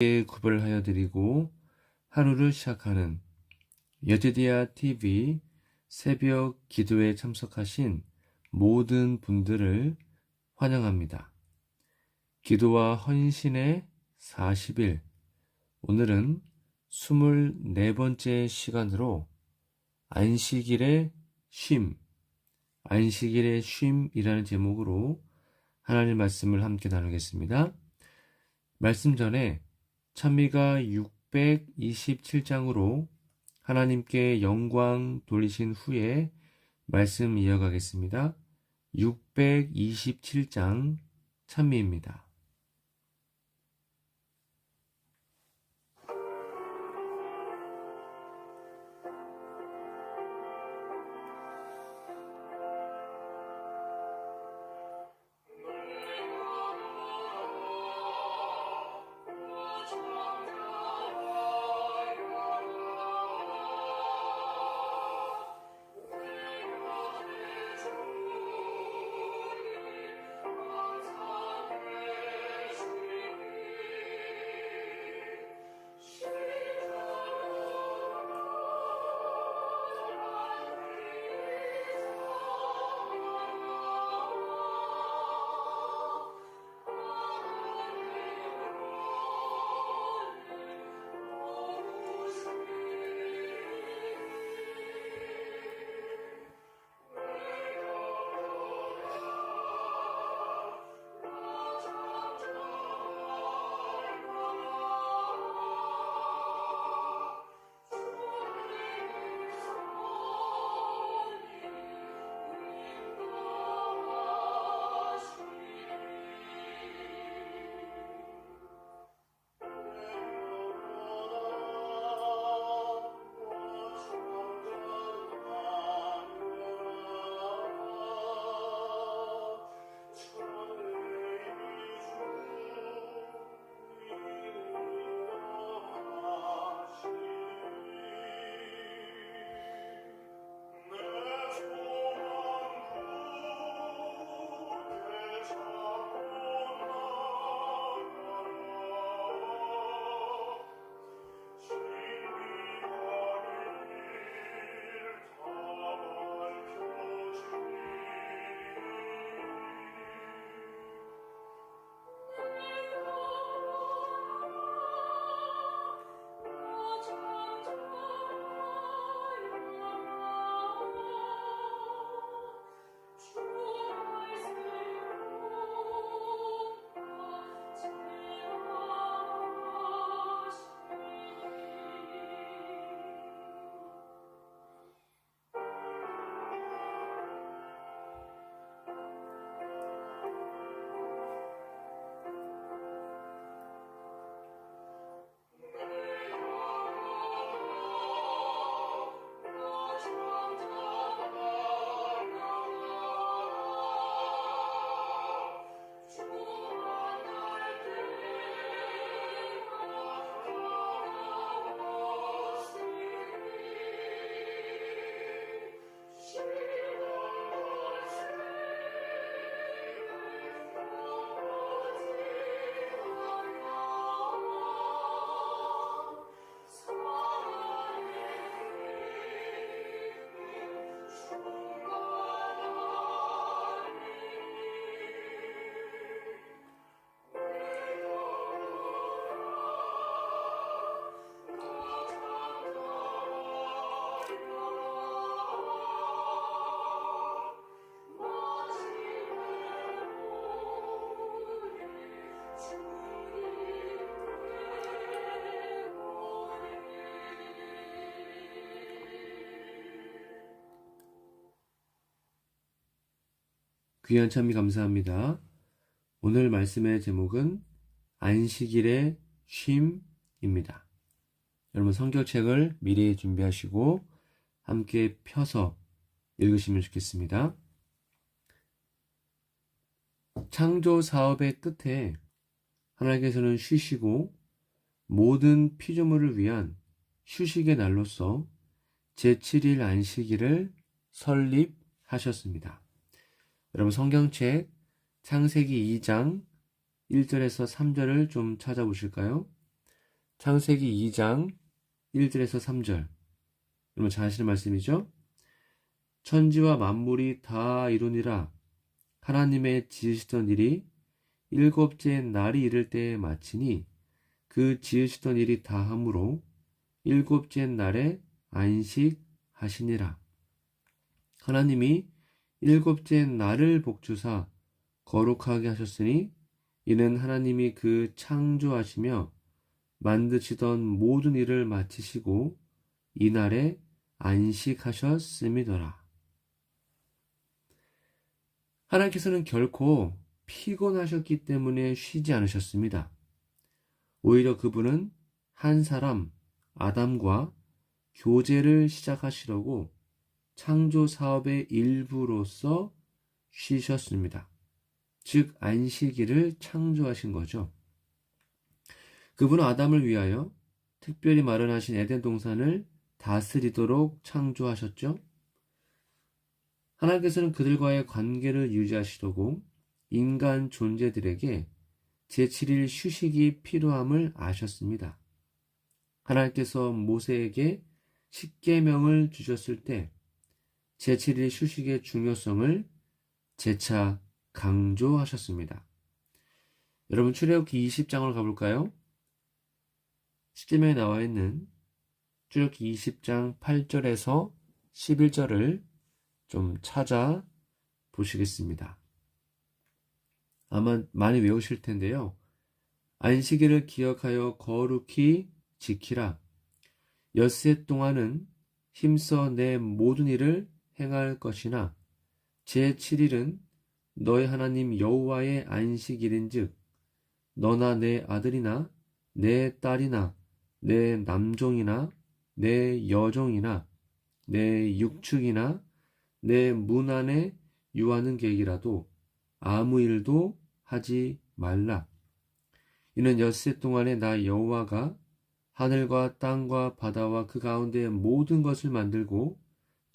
구별하여 드리고 하루를 시작하는 여제디아 TV 새벽 기도에 참석하신 모든 분들을 환영합니다. 기도와 헌신의 40일 오늘은 24번째 시간으로 안식일의 쉼 안식일의 쉼이라는 제목으로 하나님 말씀을 함께 나누겠습니다. 말씀 전에 찬미가 627장으로 하나님께 영광 돌리신 후에 말씀 이어가겠습니다. 627장 찬미입니다. 귀한 참미 감사합니다. 오늘 말씀의 제목은 안식일의 쉼입니다. 여러분 성경책을 미리 준비하시고 함께 펴서 읽으시면 좋겠습니다. 창조 사업의 끝에 하나님께서는 쉬시고 모든 피조물을 위한 휴식의 날로서 제7일 안식일을 설립하셨습니다. 여러분 성경책 창세기 2장 1절에서 3절을 좀 찾아보실까요? 창세기 2장 1절에서 3절. 여러분 잘 아시는 말씀이죠? 천지와 만물이 다 이루니라 하나님의 지으시던 일이 일곱째 날이 이를 때에 마치니 그 지으시던 일이 다 함으로 일곱째 날에 안식하시니라. 하나님이 일곱째 날을 복주사 거룩하게 하셨으니 이는 하나님이 그 창조하시며 만드시던 모든 일을 마치시고 이날에 안식하셨음이더라. 하나님께서는 결코 피곤하셨기 때문에 쉬지 않으셨습니다. 오히려 그분은 한 사람, 아담과 교제를 시작하시려고 창조 사업의 일부로서 쉬셨습니다. 즉, 안식일을 창조하신 거죠. 그분은 아담을 위하여 특별히 마련하신 에덴 동산을 다스리도록 창조하셨죠. 하나님께서는 그들과의 관계를 유지하시려고 인간 존재들에게 제7일 휴식이 필요함을 아셨습니다. 하나님께서 모세에게 십계명을 주셨을 때 제7일 휴식의 중요성을 재차 강조하셨습니다. 여러분 출애굽기 20장을 가볼까요? 십계명에 나와 있는 출애굽기 20장 8절에서 11절을 좀 찾아 보시겠습니다. 아마 많이 외우실 텐데요. 안식일을 기억하여 거룩히 지키라. 엿새 동안은 힘써 내 모든 일을 행할 것이나 제 7일은 너의 하나님 여호와의 안식일인즉 너나 내 아들이나 내 딸이나 내 남종이나 내 여종이나 내 육축이나 내 문 안에 유하는 계획이라도 아무 일도 하지 말라. 이는 엿새 동안에 나 여호와가 하늘과 땅과 바다와 그 가운데 모든 것을 만들고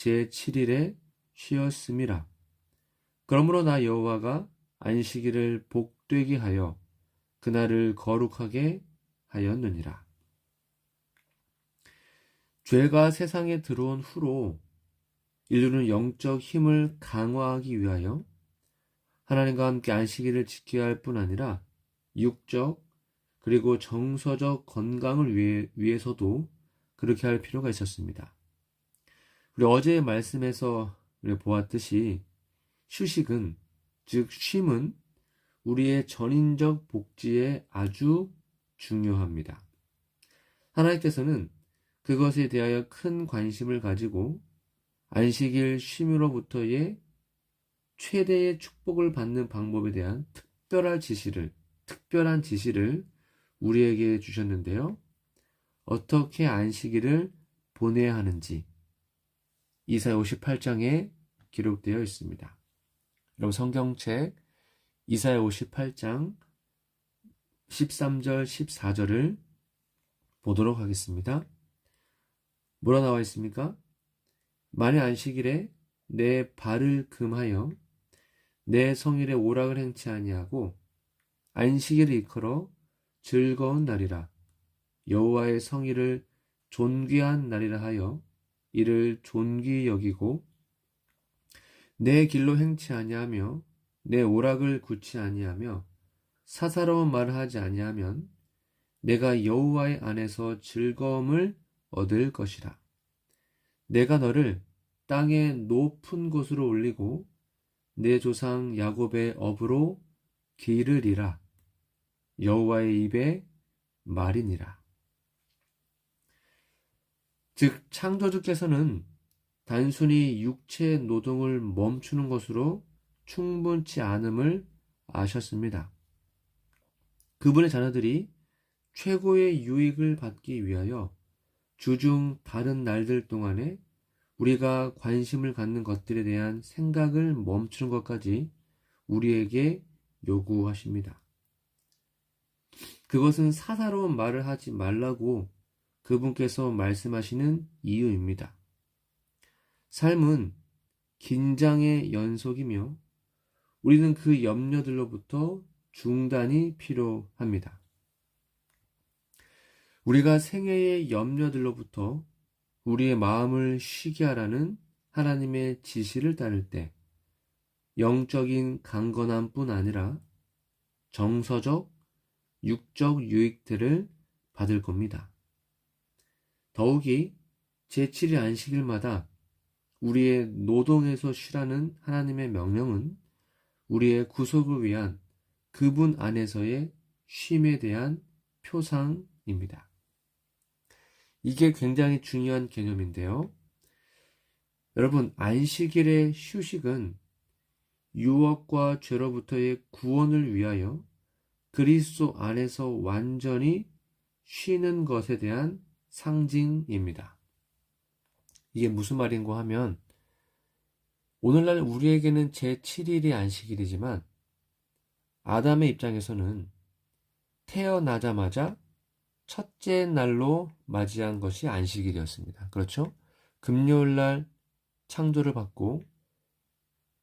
제 7일에 쉬었음이라. 그러므로 나 여호와가 안식일을 복되게 하여 그날을 거룩하게 하였느니라. 죄가 세상에 들어온 후로 인류는 영적 힘을 강화하기 위하여 하나님과 함께 안식일을 지켜야 할 뿐 아니라 육적 그리고 정서적 건강을 위해, 위해서도 그렇게 할 필요가 있었습니다. 우리 어제의 말씀에서 우리 보았듯이 휴식은 즉 쉼은 우리의 전인적 복지에 아주 중요합니다. 하나님께서는 그것에 대하여 큰 관심을 가지고 안식일 쉼으로부터의 최대의 축복을 받는 방법에 대한 특별한 지시를, 특별한 지시를 우리에게 주셨는데요. 어떻게 안식일을 보내야 하는지 이사야 58장에 기록되어 있습니다. 여러분 성경책 이사야 58장 13절 14절을 보도록 하겠습니다. 뭐라 나와 있습니까? 만일 안식일에 내 발을 금하여 내 성일에 오락을 행치 아니하고 안식일을 이끌어 즐거운 날이라 여호와의 성일을 존귀한 날이라 하여 이를 존귀 여기고 내 길로 행치 아니하며 내 오락을 굳지 아니하며 사사로운 말을 하지 아니하면 내가 여호와의 안에서 즐거움을 얻을 것이라. 내가 너를 땅의 높은 곳으로 올리고 내 조상 야곱의 업으로 기르리라. 여호와의 입에 말이니라. 즉 창조주께서는 단순히 육체 노동을 멈추는 것으로 충분치 않음을 아셨습니다. 그분의 자녀들이 최고의 유익을 받기 위하여 주중 다른 날들 동안에 우리가 관심을 갖는 것들에 대한 생각을 멈추는 것까지 우리에게 요구하십니다. 그것은 사사로운 말을 하지 말라고 그분께서 말씀하시는 이유입니다. 삶은 긴장의 연속이며 우리는 그 염려들로부터 중단이 필요합니다. 우리가 생애의 염려들로부터 우리의 마음을 쉬게 하라는 하나님의 지시를 따를 때 영적인 강건함뿐 아니라 정서적, 육적 유익들을 받을 겁니다. 더욱이 제7일 안식일마다 우리의 노동에서 쉬라는 하나님의 명령은 우리의 구속을 위한 그분 안에서의 쉼에 대한 표상입니다. 이게 굉장히 중요한 개념인데요. 여러분, 안식일의 휴식은 유업과 죄로부터의 구원을 위하여 그리스도 안에서 완전히 쉬는 것에 대한 상징입니다. 이게 무슨 말인고 하면 오늘날 우리에게는 제7일이 안식일이지만 아담의 입장에서는 태어나자마자 첫째 날로 맞이한 것이 안식일이었습니다. 그렇죠? 금요일 날 창조를 받고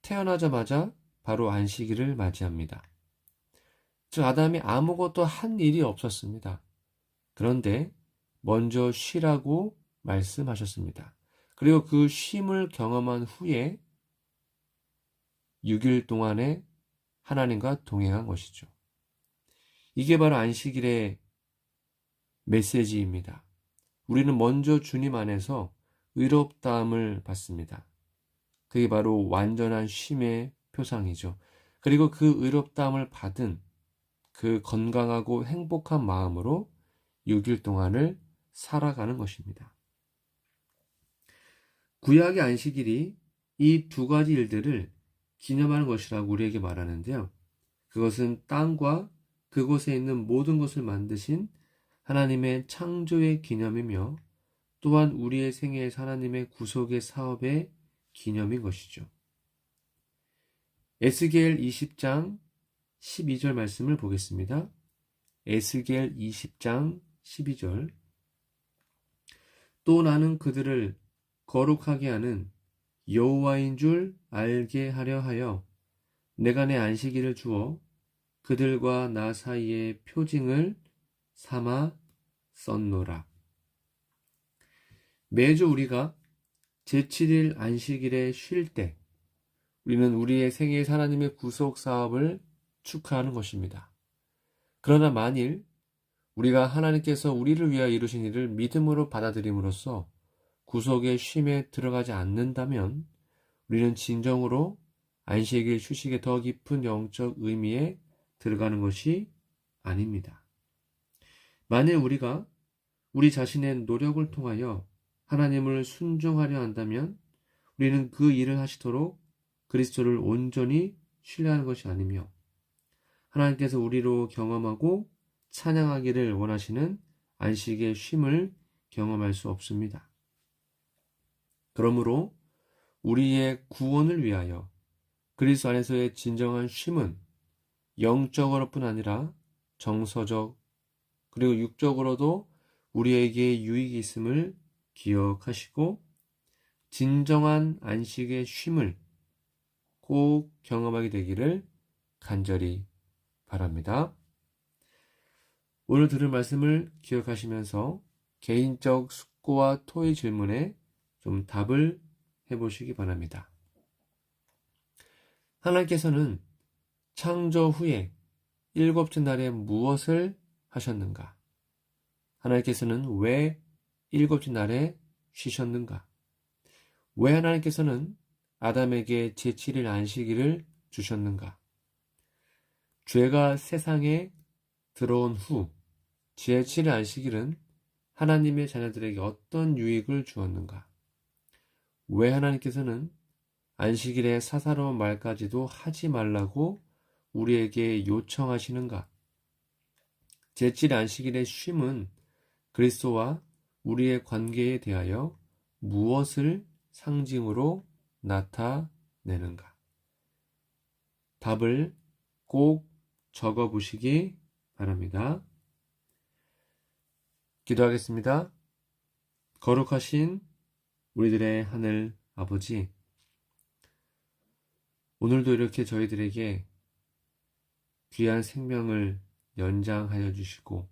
태어나자마자 바로 안식일을 맞이합니다. 즉 아담이 아무것도 한 일이 없었습니다. 그런데 먼저 쉬라고 말씀하셨습니다. 그리고 그 쉼을 경험한 후에 6일 동안에 하나님과 동행한 것이죠. 이게 바로 안식일의 메시지입니다. 우리는 먼저 주님 안에서 의롭다함을 받습니다. 그게 바로 완전한 쉼의 표상이죠. 그리고 그 의롭다함을 받은 그 건강하고 행복한 마음으로 6일 동안을 살아가는 것입니다. 구약의 안식일이 이 두 가지 일들을 기념하는 것이라고 우리에게 말하는데요. 그것은 땅과 그곳에 있는 모든 것을 만드신 하나님의 창조의 기념이며 또한 우리의 생애에 하나님의 구속의 사업의 기념인 것이죠. 에스겔 20장 12절 말씀을 보겠습니다. 에스겔 20장 12절 또 나는 그들을 거룩하게 하는 여호와인 줄 알게 하려 하여 내가 내 안식일을 주어 그들과 나 사이의 표징을 삼아 썼노라. 매주 우리가 제7일 안식일에 쉴 때 우리는 우리의 생애 하나님의 구속 사업을 축하하는 것입니다. 그러나 만일 우리가 하나님께서 우리를 위하여 이루신 일을 믿음으로 받아들임으로써 구속의 쉼에 들어가지 않는다면 우리는 진정으로 안식일 휴식의 더 깊은 영적 의미에 들어가는 것이 아닙니다. 만일 우리가 우리 자신의 노력을 통하여 하나님을 순종하려 한다면 우리는 그 일을 하시도록 그리스도를 온전히 신뢰하는 것이 아니며 하나님께서 우리로 경험하고 찬양하기를 원하시는 안식의 쉼을 경험할 수 없습니다. 그러므로 우리의 구원을 위하여 그리스도 안에서의 진정한 쉼은 영적으로뿐 아니라 정서적 그리고 육적으로도 우리에게 유익이 있음을 기억하시고 진정한 안식의 쉼을 꼭 경험하게 되기를 간절히 바랍니다. 오늘 들은 말씀을 기억하시면서 개인적 숙고와 토의 질문에 좀 답을 해보시기 바랍니다. 하나님께서는 창조 후에 일곱째 날에 무엇을 하셨는가? 하나님께서는 왜 일곱째 날에 쉬셨는가? 왜 하나님께서는 아담에게 제7일 안식일을 주셨는가? 죄가 세상에 들어온 후 제7일 안식일은 하나님의 자녀들에게 어떤 유익을 주었는가? 왜 하나님께서는 안식일에 사사로운 말까지도 하지 말라고 우리에게 요청하시는가? 제7 안식일의 쉼은 그리스도와 우리의 관계에 대하여 무엇을 상징으로 나타내는가? 답을 꼭 적어 보시기 바랍니다. 기도하겠습니다. 거룩하신 우리들의 하늘 아버지, 오늘도 이렇게 저희들에게 귀한 생명을 연장하여 주시고,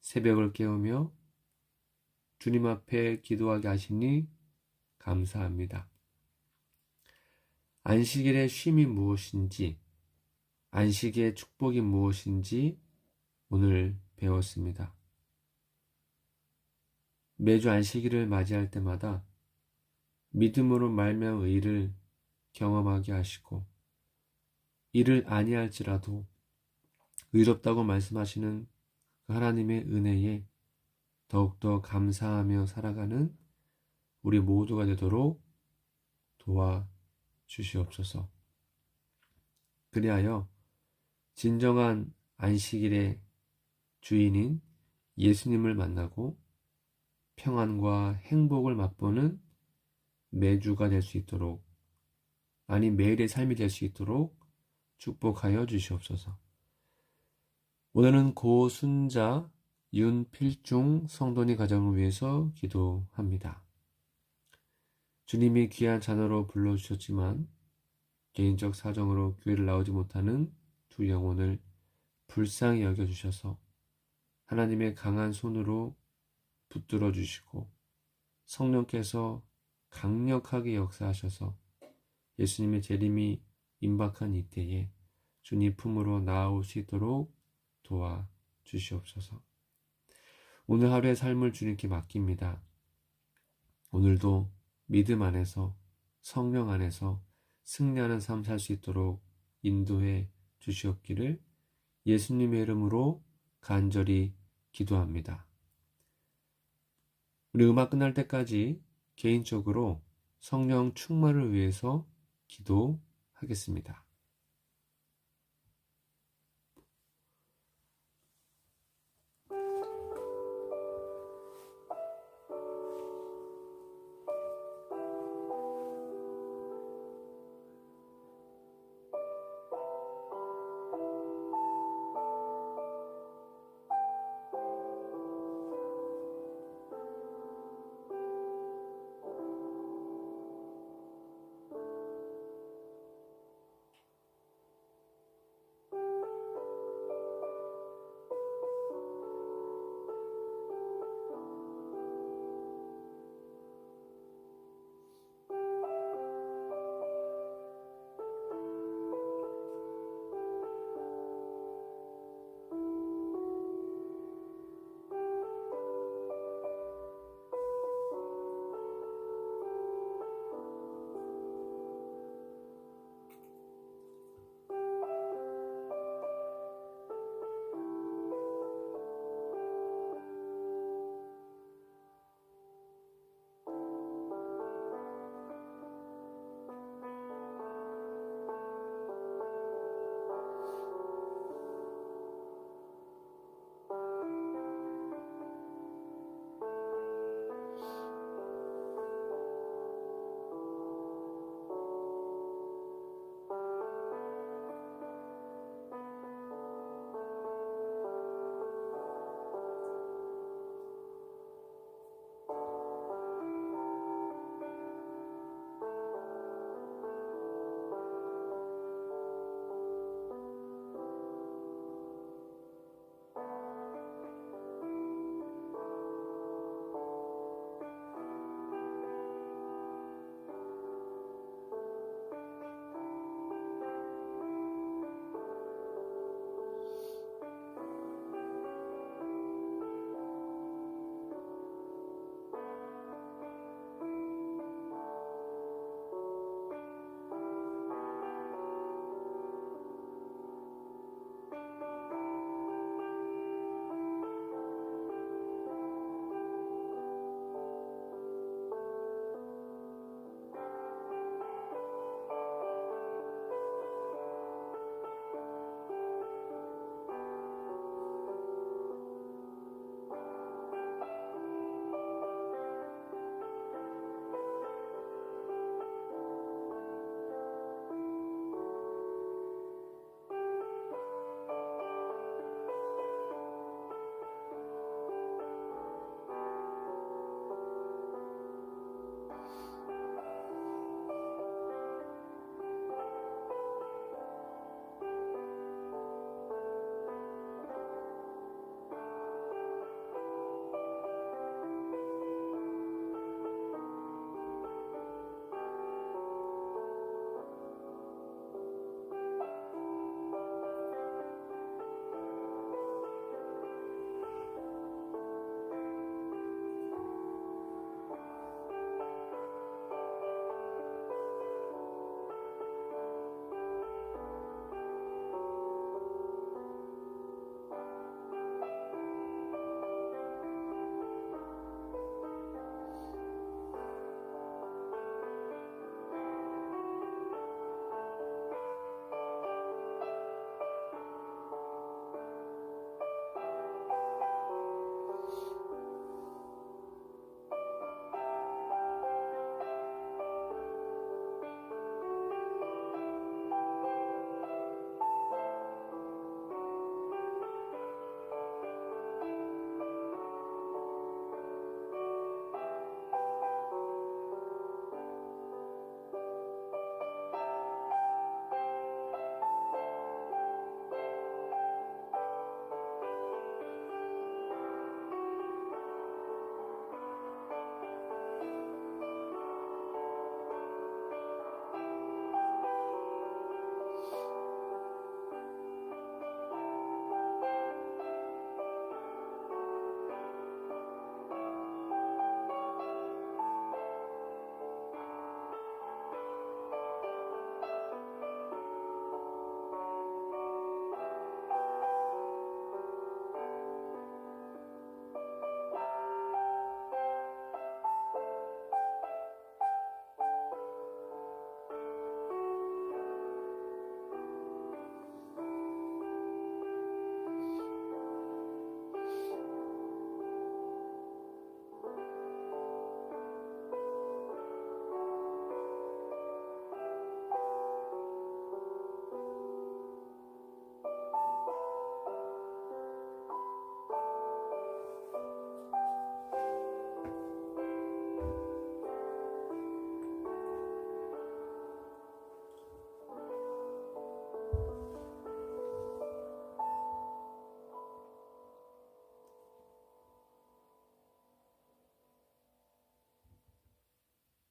새벽을 깨우며 주님 앞에 기도하게 하시니 감사합니다. 안식일의 쉼이 무엇인지, 안식의 축복이 무엇인지 오늘 배웠습니다. 매주 안식일을 맞이할 때마다 믿음으로 말면 의를 경험하게 하시고 이를 아니할지라도 의롭다고 말씀하시는 그 하나님의 은혜에 더욱더 감사하며 살아가는 우리 모두가 되도록 도와 주시옵소서. 그리하여 진정한 안식일의 주인인 예수님을 만나고 평안과 행복을 맛보는 매주가 될 수 있도록 아니 매일의 삶이 될 수 있도록 축복하여 주시옵소서. 오늘은 고순자 윤필중 성도니 가정을 위해서 기도합니다. 주님이 귀한 자녀로 불러주셨지만 개인적 사정으로 교회를 나오지 못하는 두 영혼을 불쌍히 여겨주셔서 하나님의 강한 손으로 붙들어 주시고 성령께서 강력하게 역사하셔서 예수님의 재림이 임박한 이때에 주님 품으로 있도록 도와 주시옵소서. 오늘 하루의 삶을 주님께 맡깁니다. 오늘도 믿음 안에서 성령 안에서 승리하는 삶 살 수 있도록 인도해 주시옵기를 예수님의 이름으로 간절히 기도합니다. 우리 음악 끝날 때까지 개인적으로 성령 충만을 위해서 기도하겠습니다.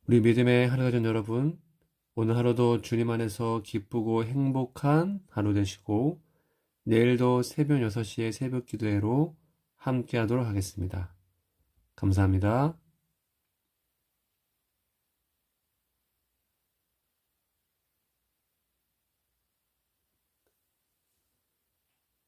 우리 믿음의 하루가전 여러분, 오늘 하루도 주님 안에서 기쁘고 행복한 하루 되시고, 내일도 새벽 6시에 새벽 기도회로 함께 하도록 하겠습니다. 감사합니다.